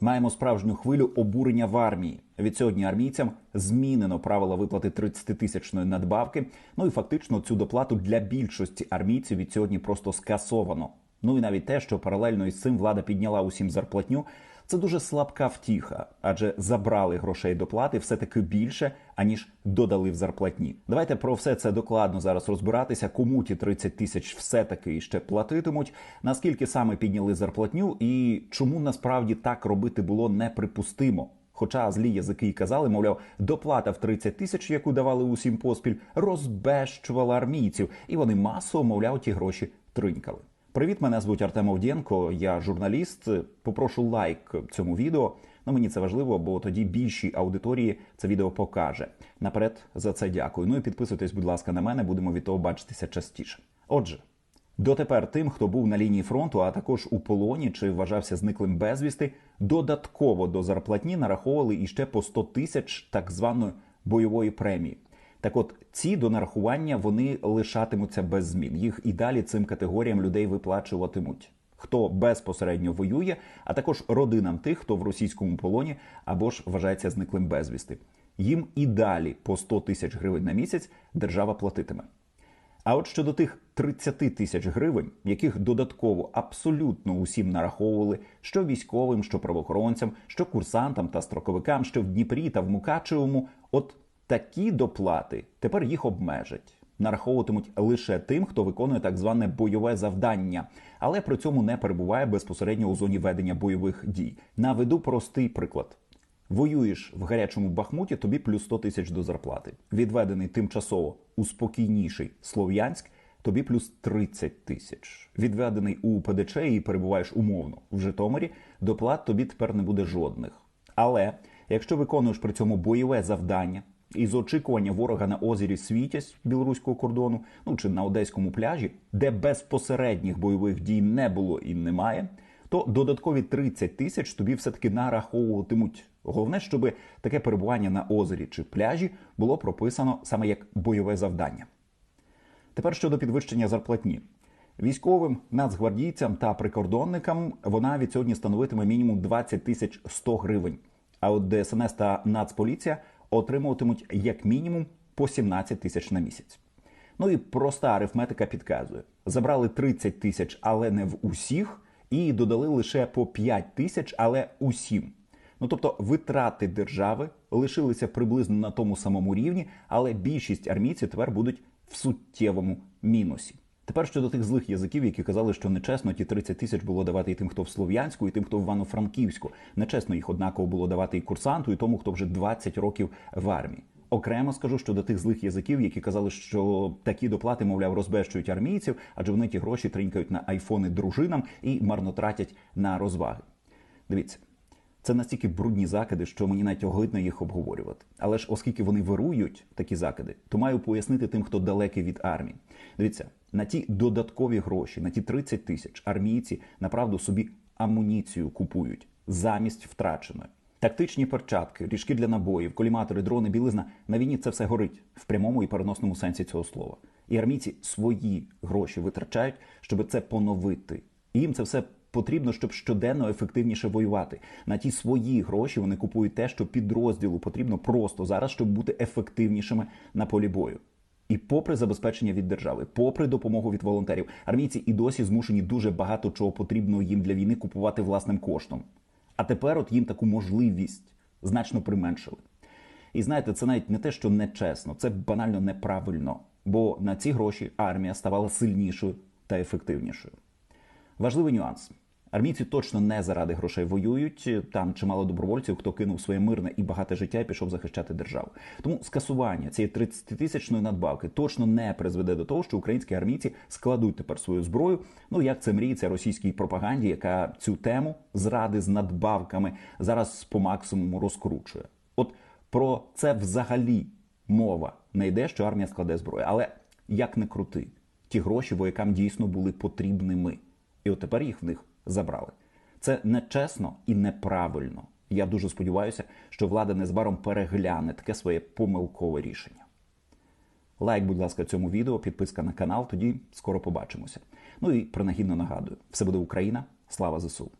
Маємо справжню хвилю обурення в армії. Від сьогодні армійцям змінено правила виплати 30-тисячної надбавки. Ну і фактично цю доплату для більшості армійців від сьогодні просто скасовано. Ну і навіть те, що паралельно із цим влада підняла усім зарплатню. Це дуже слабка втіха, адже забрали грошей доплати все таки більше, аніж додали в зарплатні. Давайте про все це докладно зараз розбиратися. Кому ті 30 тисяч все таки ще платитимуть, наскільки саме підняли зарплатню, і чому насправді так робити було неприпустимо. Хоча злі язики й казали, мовляв, доплата в 30 тисяч, яку давали усім поспіль, розбещувала армійців, і вони масово, мовляв, ті гроші тринькали. Привіт, мене звуть Артем Овдєнко, я журналіст. Попрошу лайк цьому відео. Ну мені це важливо, бо тоді більшій аудиторії це відео покаже. Наперед за це дякую. Ну і підписуйтесь, будь ласка, на мене, будемо від того бачитися частіше. Отже. Дотепер тим, хто був на лінії фронту, а також у полоні чи вважався зниклим безвісти, додатково до зарплатні нараховували іще по 100 тисяч так званої бойової премії. Так, от ці до нарахування вони лишатимуться без змін. Їх і далі цим категоріям людей виплачуватимуть. Хто безпосередньо воює, а також родинам тих, хто в російському полоні або ж вважається зниклим безвісти. Їм і далі по 100 тисяч гривень на місяць держава платитиме. А от щодо тих 30 тисяч гривень, яких додатково абсолютно усім нараховували, що військовим, що правоохоронцям, що курсантам та строковикам, що в Дніпрі та в Мукачевому, от такі доплати тепер їх обмежать. Нараховуватимуть лише тим, хто виконує так зване бойове завдання, але при цьому не перебуває безпосередньо у зоні ведення бойових дій. Наведу простий приклад. Воюєш в гарячому бахмуті, тобі плюс 100 тисяч до зарплати. Відведений тимчасово у спокійніший Слов'янськ, тобі плюс 30 тисяч. Відведений у ПДЧ і перебуваєш умовно в Житомирі, доплат тобі тепер не буде жодних. Але якщо виконуєш при цьому бойове завдання із очікування ворога на озері Світязь білоруського кордону, ну чи на одеському пляжі, де безпосередніх бойових дій не було і немає то додаткові 30 тисяч тобі все-таки нараховуватимуть. Головне, щоб таке перебування на озері чи пляжі було прописано саме як бойове завдання. Тепер щодо підвищення зарплатні. Військовим, нацгвардійцям та прикордонникам вона від сьогодні становитиме мінімум 20 тисяч 100 гривень. А от ДСНС та Нацполіція отримуватимуть як мінімум по 17 тисяч на місяць. Ну і проста арифметика підказує: забрали 30 тисяч, але не в усіх і додали лише по 5 тисяч, але усім. Ну тобто витрати держави лишилися приблизно на тому самому рівні, але більшість армійців тепер будуть в суттєвому мінусі. Тепер щодо тих злих язиків, які казали, що нечесно ті 30 тисяч було давати і тим, хто в Слов'янську, і тим, хто в Івано-Франківську. Нечесно їх однаково було давати і курсанту, і тому, хто вже 20 років в армії. Окремо скажу щодо тих злих язиків, які казали, що такі доплати, мовляв, розбещують армійців, адже вони ті гроші тринькають на айфони дружинам і марно тратять на розваги. Дивіться, це настільки брудні закиди, що мені навіть огидно їх обговорювати. Але ж, оскільки вони вирують такі закиди, то маю пояснити тим, хто далекий від армії. Дивіться, на ті додаткові гроші, на ті 30 тисяч армійці направду собі амуніцію купують замість втраченої. Тактичні перчатки, ріжки для набоїв, коліматори, дрони, білизна на війні це все горить в прямому і переносному сенсі цього слова. І армійці свої гроші витрачають, щоб це поновити. І їм це все потрібно, щоб щоденно ефективніше воювати. На ті свої гроші вони купують те, що підрозділу потрібно просто зараз, щоб бути ефективнішими на полі бою. І попри забезпечення від держави, попри допомогу від волонтерів, армійці і досі змушені дуже багато чого потрібного їм для війни купувати власним коштом. А тепер от їм таку можливість значно применшили. І знаєте, це навіть не те, що нечесно, це банально неправильно. Бо на ці гроші армія ставала сильнішою та ефективнішою. Важливий нюанс. Армійці точно не заради грошей воюють. Там чимало добровольців, хто кинув своє мирне і багате життя і пішов захищати державу. Тому скасування цієї 30-тисячної надбавки точно не призведе до того, що українські армійці складуть тепер свою зброю. Ну як це мріється російській пропаганді, яка цю тему зради з надбавками зараз по максимуму розкручує. От про це взагалі мова не йде, що армія складе зброю. Але як не крути, ті гроші воякам дійсно були потрібними, і от тепер їх в них забрали. Це нечесно і неправильно. Я дуже сподіваюся, що влада незабаром перегляне таке своє помилкове рішення. Лайк, будь ласка, цьому відео, підписка на канал, тоді скоро побачимося. Ну і принагідно нагадую: все буде Україна, слава ЗСУ!